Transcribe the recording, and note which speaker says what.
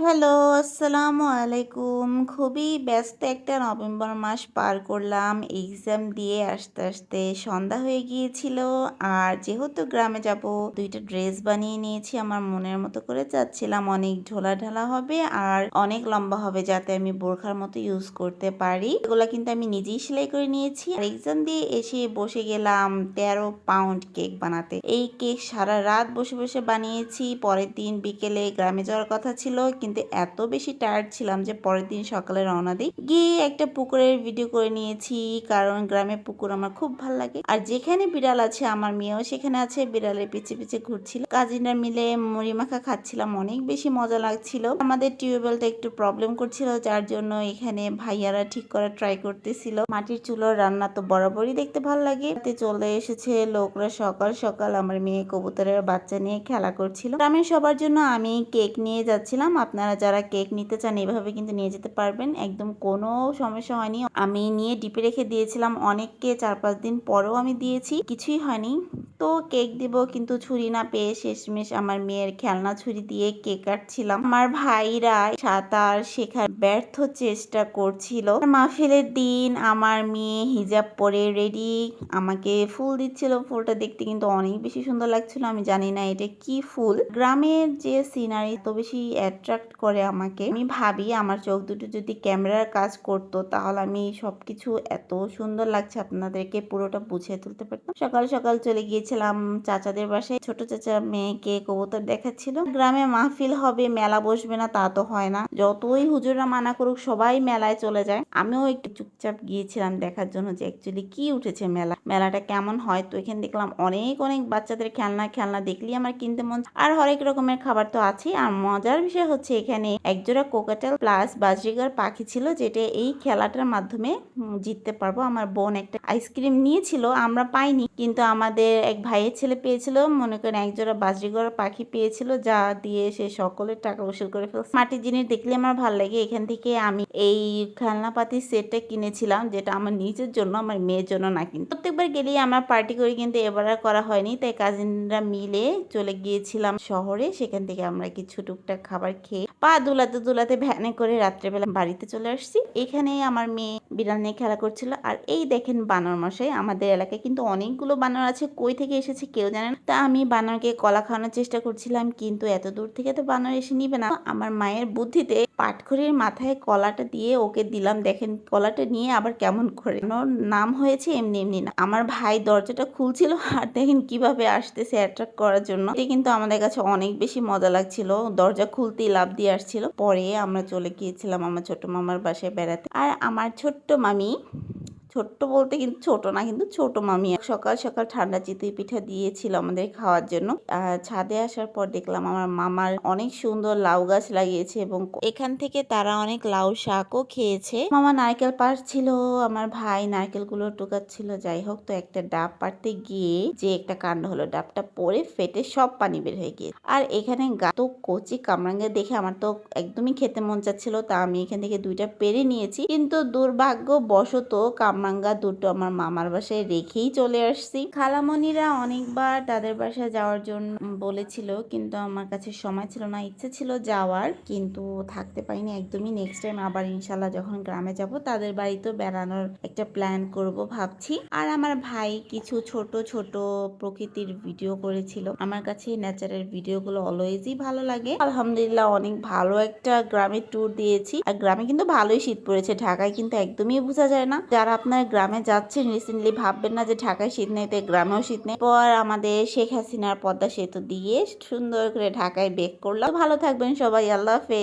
Speaker 1: Hello, আসসালামু আলাইকুম। খুবই ব্যস্ত একটা নভেম্বর মাস পার করলাম। এক্সাম দিয়ে আসতে আসতে সন্ধ্যা হয়ে গিয়েছিল। আর যেহেতু গ্রামে যাব, দুইটা ড্রেস বানিয়ে নিয়েছি। আমার মনের মতো করে চাচ্ছিলাম অনেক ঢোলা ঢালা হবে আর অনেক লম্বা হবে যাতে আমি বোরখার মতো ইউজ করতে পারি। এগুলো কিন্তু আমি নিজেই সেলাই করে নিয়েছি। আর এক্সাম দিয়ে এসে বসে গেলাম তেরো পাউন্ড কেক বানাতে। এই কেক সারা রাত বসে বসে বানিয়েছি। পরের দিন বিকেলে গ্রামে যাওয়ার কথা ছিল কিন্তু এত বেশি টায়ার্ড ছিলাম যে পরের দিন সকালে রওনা দিই। গিয়ে একটা পুকুরের ভিডিও করে নিয়েছি, কারণ গ্রামে পুকুর আমার খুব ভালো লাগে। আর যেখানে বিড়াল আছে, আমার মেয়েও সেখানে আছে, বিড়ালের পিছে পিছে ঘুরছিল। কাজিনরা মিলে মুড়ি মাখা খাচ্ছিলাম, অনেক বেশি মজা লাগছিল। আমাদের টিউবওয়েলটা একটু প্রবলেম করছিল, যার জন্য এখানে ভাইয়ারা ঠিক করার ট্রাই করতেছিল। মাটির চুলোর রান্না তো বরাবরই দেখতে ভালো লাগে। চলে এসেছে লোকরা সকাল সকাল, আমার মেয়ে কবুতরের বাচ্চা নিয়ে খেলা করছিল। গ্রামের সবার জন্য আমি কেক নিয়ে যাচ্ছিলাম। আপনারা যারা কেক নিতে চান, এভাবে কিন্তু নিয়ে যেতে পারবেন। একদম কোনো সমস্যা হয়নি। আমি নিয়ে ডিপে রেখে দিয়েছিলাম অনেককে, চার পাঁচ দিন পরেও আমি দিয়েছি। কিছুই হয়নি। তো কেক দিব কিন্তু ছুরি না পেয়ে শেষমেশ আমার মেয়ের খেলনা ছুরি দিয়ে কেক কাটছিলাম। আমার ভাইরা সাঁতার শেখার ব্যর্থ চেষ্টা করছিল। মাহফিলের দিন আমার মেয়ে হিজাব পরে রেডি আমাকে ফুল দিচ্ছিল। ফুলটা দেখতে কিন্তু অনেক বেশি সুন্দর লাগছিল। আমি জানি না এটা কি ফুল। গ্রামের যে সিনারি তো বেশি অ্যাট্রাক্ট করে আমাকে। আমি ভাবি আমার চোখ দুটো যদি ক্যামেরার কাজ করতো তাহলে আমি সবকিছু এত সুন্দর লাগছে আপনাদেরকে, পুরোটা বুঝিয়ে তুলতে পারতাম। সকাল সকাল চলে গিয়েছিলাম চাচাদের বাসায়। ছোট চাচা মেয়েকে কবুতর দেখাচ্ছিল। গ্রামে মাহফিল হবে, মেলা বসবে না, তা তো হয় না। যতই হুজুররা মানা করুক, সবাই মেলায় চলে যায়। আমিও একটু চুপচাপ গিয়েছিলাম দেখার জন্য যে অ্যাকচুয়ালি কি উঠেছে মেলা। মেলাটা কেমন হয় তো এখানে দেখলাম অনেক অনেক বাচ্চাদের খেলনা খেলনা দেখলেই আমার কিনতে মন আর হরেক রকমের খাবার তো আছেই। আর মজার বিষয় হচ্ছে এখানে একজোড়া কোকাটেল প্লাস বাজরিগার পাখি ছিল যেটা এই খেলাটার মাধ্যমে জিততে পারব। আমার বোন একটা আইসক্রিম নিয়েছিল, আমরা পাইনি। কিন্তু আমাদের এক ভাইয়ের ছেলে পেয়েছিল, মনে করেন একজোড়া বাজরিগর পাখি পেয়েছিল, যা দিয়ে সে সকলের টাকা উসুল করে ফেলছে। মাটির জিনিস দেখলে আমার ভালো লাগে। এখান থেকে আমি এই খেলনাপাতির সেটটা কিনেছিলাম, যেটা আমার নিজের জন্য, আমার মেয়ের জন্য না কিন্তু। প্রত্যেকবার গেলেই আমার পার্টি করি কিন্তু এবার আর করা হয়নি, তাই কাজিনরা মিলে চলে গিয়েছিলাম শহরে। সেখান থেকে আমরা কিছু টুকটাক খাবার খেয়ে পা দুলাতে দুলাতে ভ্যানে করে রাত্রেবেলা বাড়িতে চলে আসছি। এখানে আমার মেয়ে বিড়াল নিয়ে খেলা করছিল। আর এই দেখেন বানর মশাই, আমাদের এলাকায় কিন্তু অনেকগুলো বানর আছে। কই থেকে এসেছে কেউ জানেন তা আমি বানরকে কলা খাওয়ানোর চেষ্টা করছিলাম, কিন্তু এত দূর থেকে তো বানর এসে নিবে না। আমার মায়ের বুদ্ধিতে পাটখড়ির মাথায় কলাটা দিয়ে ওকে দিলাম। দেখেন কলাটা নিয়ে আবার কেমন করে। নাম হয়েছে এমনি এমনি না। আমার ভাই দরজাটা খুলছিল আর দেখেন কীভাবে আসতেছে অ্যাট্রাক্ট করার জন্য। কিন্তু আমাদের কাছে অনেক বেশি মজা লাগছিল। দরজা খুলতেই লাভ দিয়ে আসছিল। পরে আমরা চলে গিয়েছিলাম আমার ছোট মামার বাসায় বেড়াতে। আর আমার ছোট্ট মামি ছোট্ট বলতে কিন্তু ছোট না, কিন্তু ছোট মামি। সকাল সকাল ঠান্ডা চিতই পিঠা দিয়েছিল আমাদের খাওয়ার জন্য। ছাদে আসার পর দেখলাম আমার মামার অনেক সুন্দর লাউ গাছ লাগিয়েছে এবং এখান থেকে তারা অনেক লাউ শাকও খেয়েছে। মামা নারকেল পাড়ছিল, আমার ভাই নারকেলগুলো টুকাচ্ছিল। যাই হোক, তো একটা ডাব পাড়তে গিয়ে যে একটা কাণ্ড হলো, ডাবটা পরে ফেটে সব পানি বের হয়ে গিয়ে। আর এখানে গাতো কচি কামরাঙ্গে দেখে আমার তো একদমই খেতে মন চাচ্ছিল, তা আমি এখান থেকে দুইটা পেরে নিয়েছি। কিন্তু দুর্ভাগ্য বশত কাম মাঙ্গা দুটো আমার মামার বাসায় রেখেই চলে আসছি। খালামণিরা অনেকবার তাদের বাসায় যাওয়ার জন্য বলেছিল, কিন্তু আমার কাছে সময় ছিল না, ইচ্ছে ছিল যাওয়ার, কিন্তু থাকতে পারিনি একদমই। নেক্সট টাইম আবার ইনশাল্লাহ যখন গ্রামে যাব, তাদের বাড়িতেও বেড়ানোর একটা প্ল্যান করব ভাবছি। আর আমার ভাই কিছু ছোট ছোট প্রকৃতির ভিডিও করেছিল। আমার কাছে নেচারের ভিডিওগুলো অলওয়েজই ভালো লাগে। আলহামদুলিল্লাহ অনেক ভালো একটা গ্রামের ট্যুর দিয়েছি। আর গ্রামে কিন্তু ভালোই শীত পড়েছে, ঢাকায় কিন্তু একদমই বোঝা যায় না। যারা আপনার গ্রামে যাচ্ছেন রিসেন্টলি ভাববেন না যে ঢাকায় শীত নেই তাই গ্রামেও শীত নেই। পর আমাদের শেখ হাসিনার পদ্মা সেতু দিয়ে সুন্দর করে ঢাকায় বেক করলাম। ভালো থাকবেন সবাই, আল্লাহ হাফেজ।